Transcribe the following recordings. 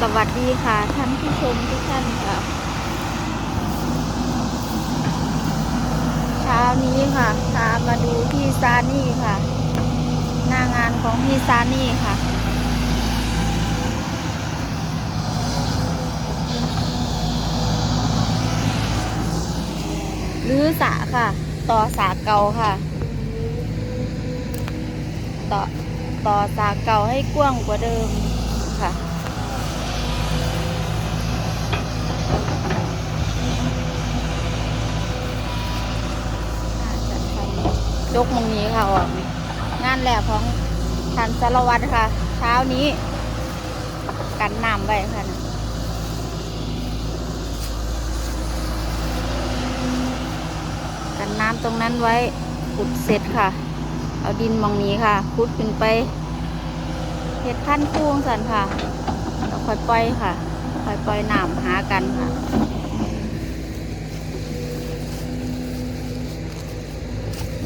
สวัสดีค่ะ ท่านผู้ชมทุกท่านค่ะเช้านี้ค่ะพามาดูพี่ซานี่ค่ะ หน้างานของพี่ซานี่ค่ะ รื้อสะค่ะ ต่อสาเก่าค่ะ ต่อต่อสาเก่าให้กว้างกว่าเดิมค่ะ น่าจะทำยกมงนี้ค่ะออกนี่งานแรกของทันสารวัตรค่ะ เช้านี้ กันน้ำไว้ค่ะกันน้ำตรงนั้นไว้ขุดเสร็จค่ะ เอาดินมองนี้ค่ะขุดขึ้นไปเห็ดพันคู่งสันค่ะแล้วค่อยปล่อยค่ะ ค่อยปล่อยน้ำหากันค่ะ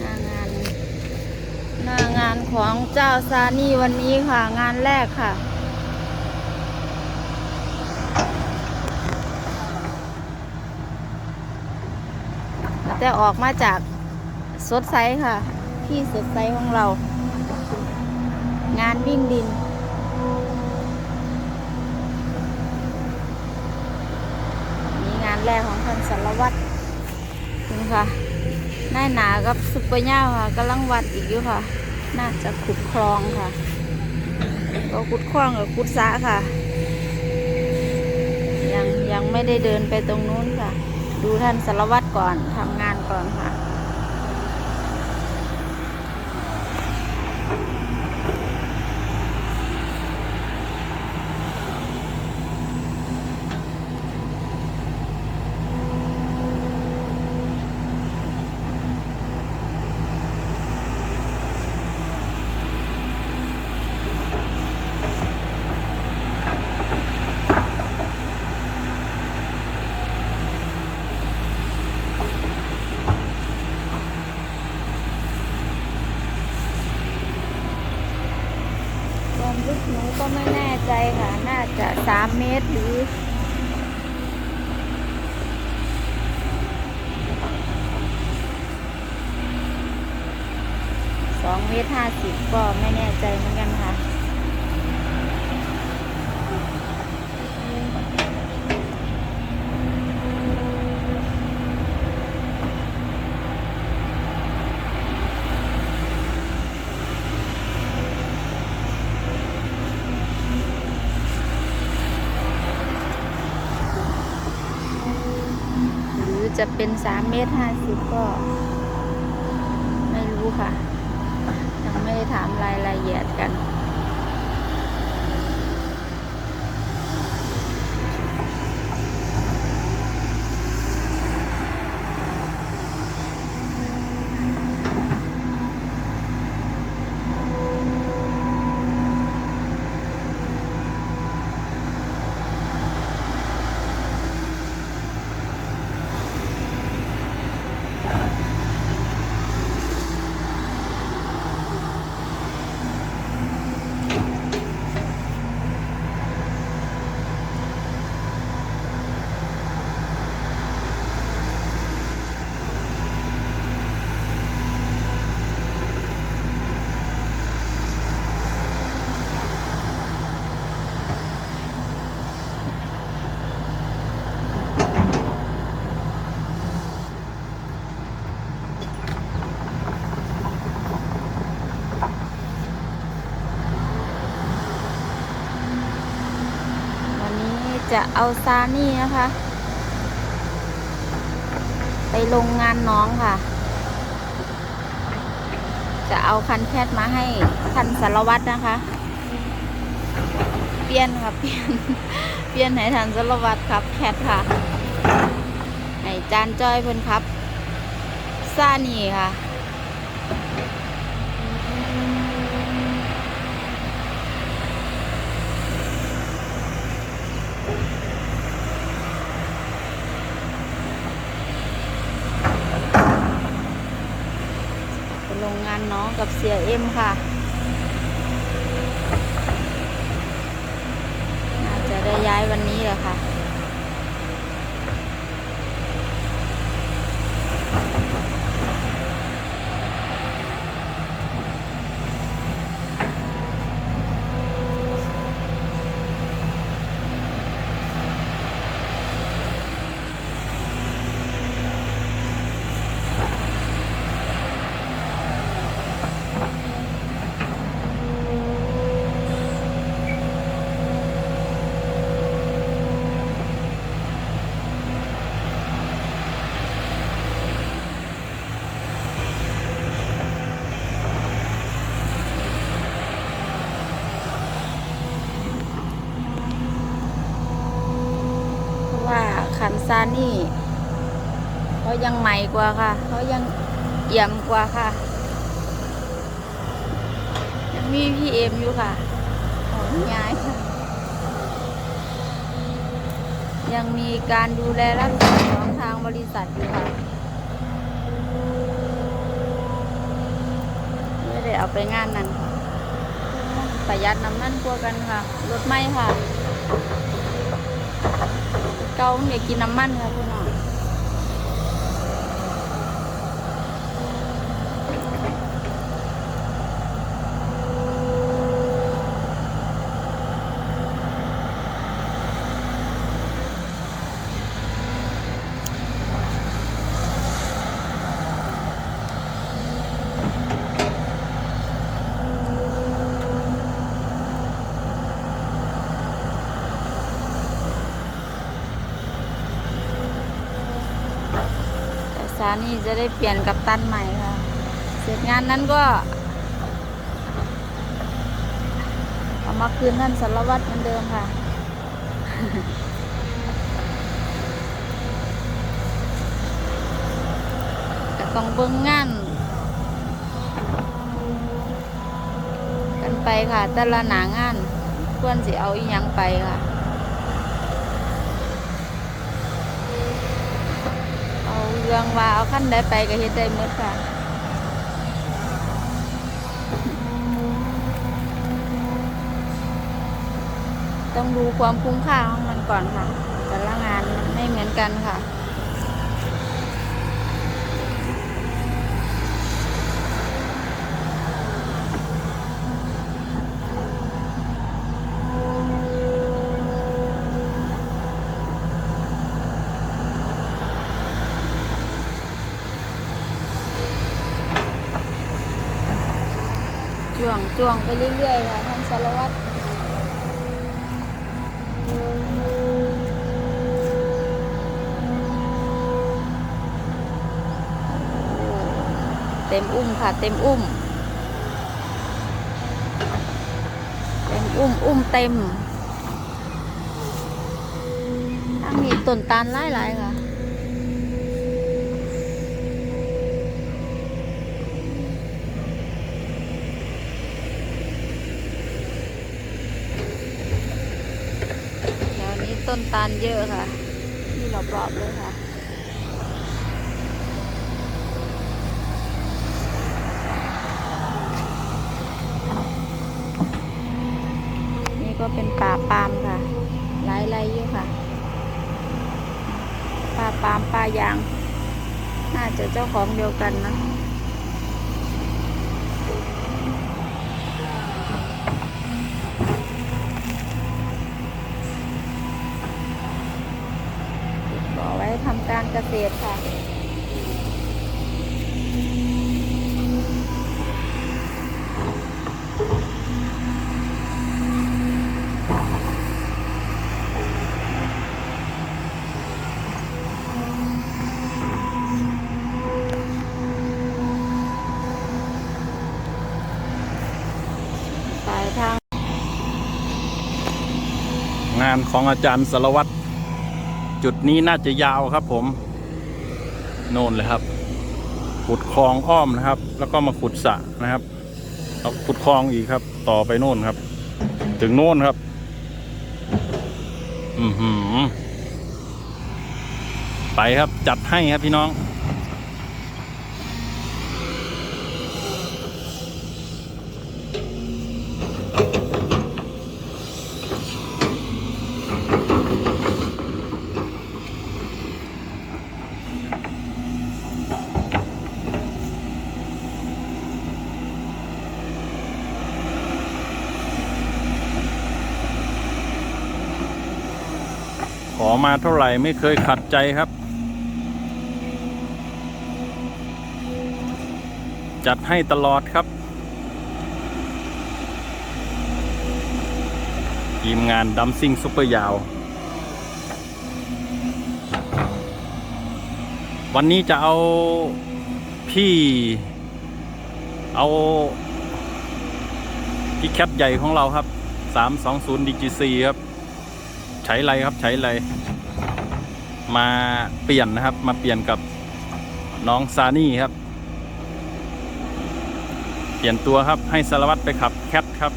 หน้างาน หน้างานของเจ้าซานี่วันนี้ค่ะงานแรกค่ะแต่ออกมาจากสดใสค่ะ ที่สดใสของเรา งานวิ่งดินนี่งานแรกของท่านสารวัตรนี่ค่ะนายหนากับซุปเปอร์ย่าค่ะกำลังวัดอีกอยู่ค่ะ น่าจะขุดคลองค่ะก็ขุดคลองกับขุดสระค่ะ ยังยังไม่ได้เดินไปตรงนู้นค่ะ ดูท่านสารวัตรก่อนทำงานก่อนค่ะ ความลึกหนูก็ไม่แน่ใจค่ะ น่าจะสามเมตรหรือ สองเม ตรห้าสิบก็ไม่แน่ใจเหมือนกันค่ะหรือจะเป็นสามเมตรห้าสิบก็ ไม่รู้ค่ะ ไม่ได้ถามรายละเอียดกันนี้ จะเอาซานี่นะคะ ไปลงงานน้องค่ะ จะเอาคันแคทมาให้ท่านสารวัตรนะคะ เปลี่ยนค่ะเปลี่ยนเปลี่ยนให้ท่านสารวัตรครับแคทค่ะ ให้จานจ้อยเพิ่นครับซานี่ค่ะ ไปลงงา น้องกับเสียเอ็มค่ะ น่าจะได้ย อะค่ะ เพราะว่าคันซานี่เขายังใหม่กว่าค่ะเขายังเอี่ยมกว่าค่ะ ยังมีพี่เอ็มอยู่ค่ะของยายค่ะ ยังมีการดูแลรักษาของทางบริษัทอยู่ค่ะไม่ได้เอาไปงานนั้นค่ะประหยัดน้ำมันกว่ากันค่ะรถไม่ค่ะ เก่าเนี่ยกินน้ำมันค่ะพี่น้อง แต่สานี่จะได้เปลี่ยนกับตันใหม่ค่ะ เสร็จงานนั้นก็เอามาคืนท่านสารวัตรเหมือนเดิมค่ะก็ต้องเบิ่งงานกันไปค่ะ แต่ละหนางานควรสิเอาอีหยังไปค่ะ เอาเรื่องว่าเอา ขั้นได้ไปก็เฮ็ดได้หมดค่ะต้องดูความคุ้มค่าของมันก่อนค่ะ แต่ละงานมันไม่เหมือนกันค่ะ วงจ่วงไปเรื่อยๆค่ะท่านสารวัตรเต็มอุ้มค่ะ เต็มอุ้ม เต็มอุ้มอุ้มเต็มทั้งนี้ต้นตาลหลายๆค่ะ แถวนี้ ต้นตาลเยอะค่ะ ที่รอบๆเลยค่ะนี่ก็เป็นป่าปาล์มค่ะ หลายไรอยู่ค่ะ ป่าปาล์มป่ายาง น่าจะเจ้าของเดียวกันนะ ก็ไว้ทำการ เกษตรค่ะปลายทาง งานของอาจารย์สารวัตร จุดนี้น่าจะยาวครับ ผมโน่นเลยครับ ขุดคลองอ้อมนะครับ แล้วก็มาขุดสระนะครับเอาขุดคลองอีกครับ ต่อไปโน่นครับ ถึงโน่นครับ อือหือไปครับจัดให้ครับพี่น้อง มาเท่าไหร่ไม่เคยขัดใจครับ จัดให้ตลอดครับ ทีมงานดัมซิ่งซุปเปอร์ยาว วันนี้จะเอาพี่เอาพี่แคทใหญ่ของเราครับ 320 DGC ครับ ใช้ไรครับ ใช้ไร มาเปลี่ยนนะครับ มาเปลี่ยนกับน้องซานี่ครับ เปลี่ยนตัวครับให้สารวัตรไปขับแคทครับ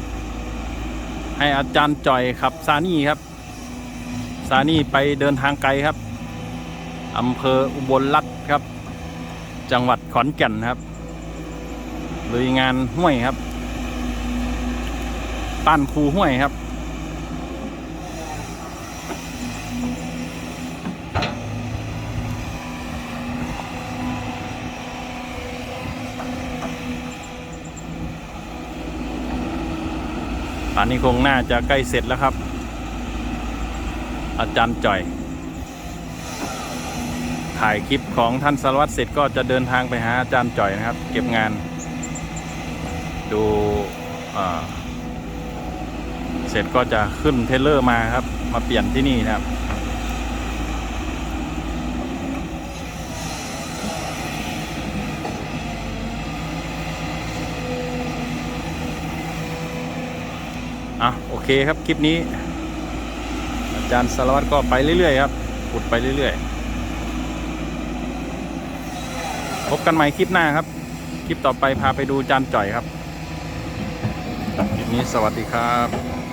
ให้อาจารย์จ่อยขับซานี่ครับ ซานี่ไปเดินทางไกลครับอำเภออุบลรัตน์ครับ จังหวัดขอนแก่นครับลุยงานห้วยครับปั้นคูห้วยครับ อันนี้คงน่าจะใกล้เสร็จแล้วครับ อาจารย์จ่อย ถ่ายคลิปของท่านสารวัตรเสร็จก็จะเดินทางไปหาอาจารย์จ่อยนะครับ เก็บงาน ดูเสร็จก็จะขึ้นเทเลอร์มาครับ มาเปลี่ยนที่นี่นะครับ อะโอเคครับคลิปนี้ อาจารย์สารวัตรก็ไปเรื่อยๆครับขุดไปเรื่อยๆพบกันใหม่คลิปหน้าครับ คลิปต่อไปพาไปดูจานจ่อยครับคลิปนี้สวัสดีครับ